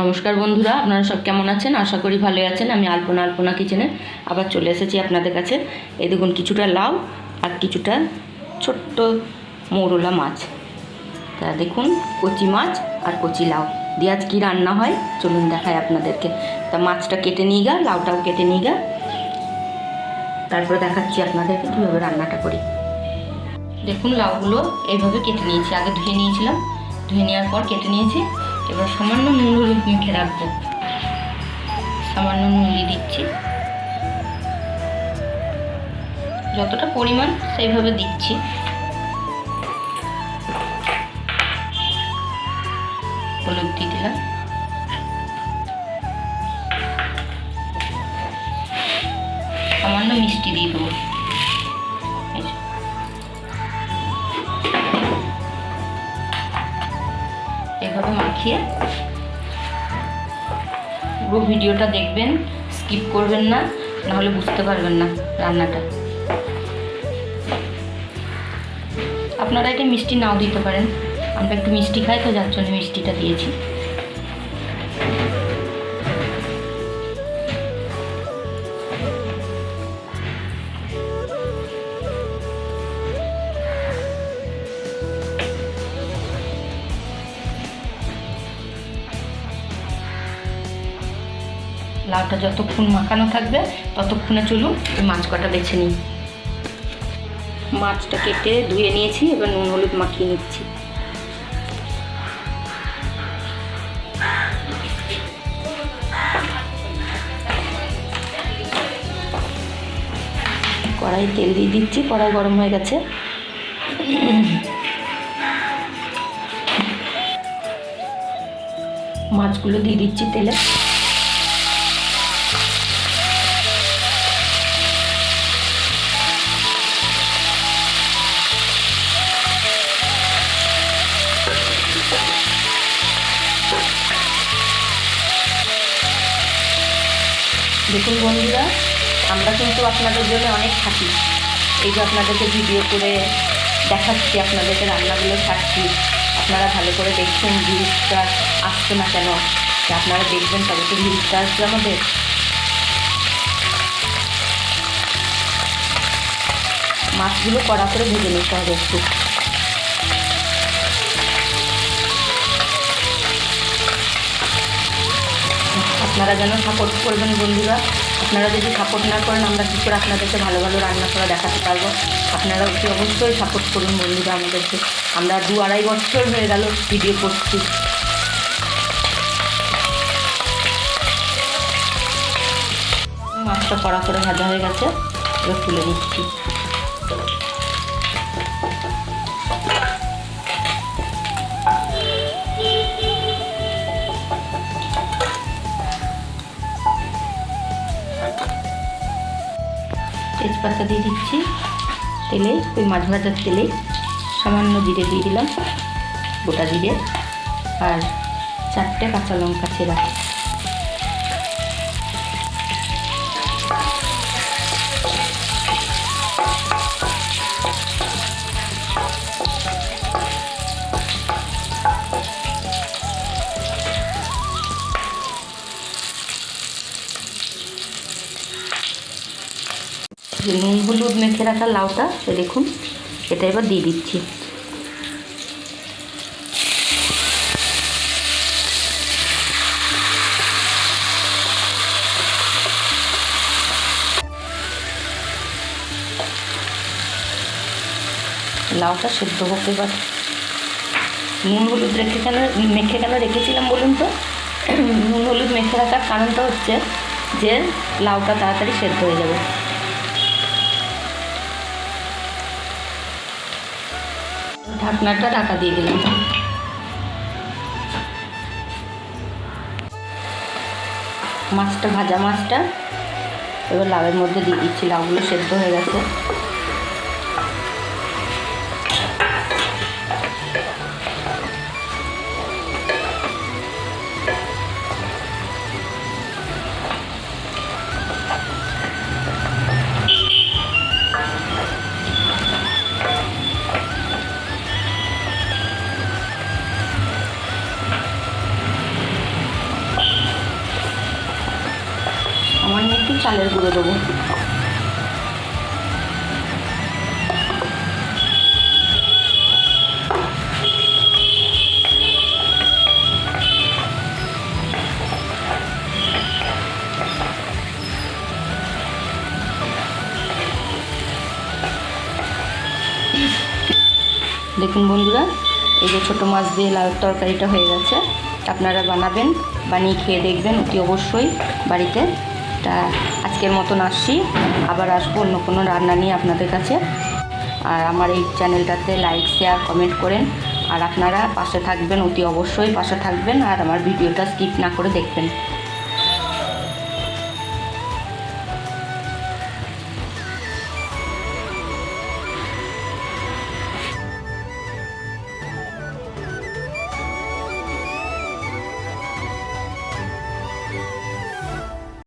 নমস্কার বন্ধুরা, আপনারা সব কেমন আছেন? আশা করি ভালো আছেন। আমি আলপনা আলপনা কিচেনে আবার চলে এসেছি আপনাদের কাছে। এই দেখুন, কিছুটা লাউ আর কিছুটা ছোট্ট মৌরলা মাছ। তা দেখুন, কচি মাছ আর কচি লাউ। দিয়ে আজ কী রান্না হয়? চলুন দেখায় আপনাদেরকে। তা মাছটা কেটে নিয়ে গা, লাউটাও কেটে নিয়ে গা। তারপরে দেখাচ্ছি আপনাদেরকে কীভাবে রান্নাটা করি। দেখুন, লাউগুলো এইভাবে কেটে নিয়েছি। আগে ধুয়ে নিয়েছিলাম। ধুয়ে নেওয়ার পর কেটে নিয়েছি। এবার সামান্য নুন হলুদ মেখে রাখব। সামান্য নুন দিচ্ছি। যতটা পরিমাণ সেইভাবে দিচ্ছি। হলুদ দিয়ে দিলাম। সামান্য মিষ্টি দিয়ে দেবো। এভাবে মাখিয়ে পুরো ভিডিওটা দেখবেন স্কিপ করবেন না, নাহলে বুঝতে পারবেন না রান্নাটা। আপনারা এটা মিষ্টি নাও দিতে পারেন। আমরা একটু মিষ্টি খাই তো, যার জন্য মিষ্টিটা দিয়েছি। লাউটা যতক্ষণ মাখানো থাকবে, ততক্ষণে চলুন ওই মাছ কটা বেছে নিই। মাছটা কেটে ধুয়ে নিয়েছি, এবার নুন, হলুদ মাখিয়ে নিচ্ছি। কড়াই তেল দিয়ে দিচ্ছি, কড়াই গরম হয়ে গেছে। মাছগুলো দিয়ে দিচ্ছি তেলে। দেখুন বন্ধুরা, আমরা কিন্তু আপনাদের জন্য অনেক থাকি। এই যে আপনাদেরকে ভিডিও করে দেখাচ্ছি, আপনাদেরকে রান্নাগুলো ছাড়ছি। আপনারা ভালো করে দেখছেন ভিউজটা আসছে না কেন? আপনারা দেখবেন তবে তো ভিউজটা আসবে আমাদের। মাছগুলো কড়া করে ভেজে নিতে হবে একটু। আপনারা যেন সাপোর্ট করবেন বন্ধুরা। আপনারা যদি সাপোর্ট না করেন, আমরা কী করে আপনাদেরকে ভালো ভালো রান্না করা দেখাতে পারব? আপনারা অতি অবশ্যই সাপোর্ট করুন বন্ধুরা আমাদেরকে। আমরা দু আড়াই বছর হয়ে গেল ভিডিও করছি। মাছটা কড়া করে ভাজা হয়ে গেছে, এবার তুলে নিচ্ছি। তেজপাতা দিয়ে দিচ্ছি তেলে, ওই মাছ ভাজার তেলে। সামান্য জিরে দিয়ে দিলাম, গোটা জিরে। আর চারটে কাঁচা লঙ্কা ছেঁড়া। যে নুন, হলুদ মেখে রাখা লাউটা দেখুন, এটা এবার দিয়ে দিচ্ছি। লাউটা সেদ্ধ হোক এবার নুন, হলুদ রেখে কেন, মেখে কেন রেখেছিলাম বলুন তো? নুন, হলুদ মেখে রাখার কারণটা হচ্ছে যে, লাউটা তাড়াতাড়ি সেদ্ধ হয়ে যাবে। ঢাকনাটা ঢাকা দিয়ে দিলাম। মাছটা, ভাজা মাছটা, এবার লাউয়ের মধ্যে দিয়ে দিচ্ছি। লাউগুলো সেদ্ধ হয়ে গেছে। চালের গুঁড়ো দেবো। দেখুন বন্ধুরা, এই যে ছোটো মাছ দিয়ে লাউ তরকারিটা হয়ে গেছে। আপনারা বানাবেন, বানিয়ে খেয়ে দেখবেন, অতি অবশ্যই বাড়িতে। তা আজকের মতন আসছি। আবার আসব অন্য কোনো রান্না নিয়ে আপনাদের কাছে। আর আমার এই চ্যানেলটাতে লাইক শেয়ার কমেন্ট করেন। আর আপনারা পাশে থাকবেন, অতি অবশ্যই পাশে থাকবেন। আর আমার ভিডিওটা স্কিপ না করে দেখবেন।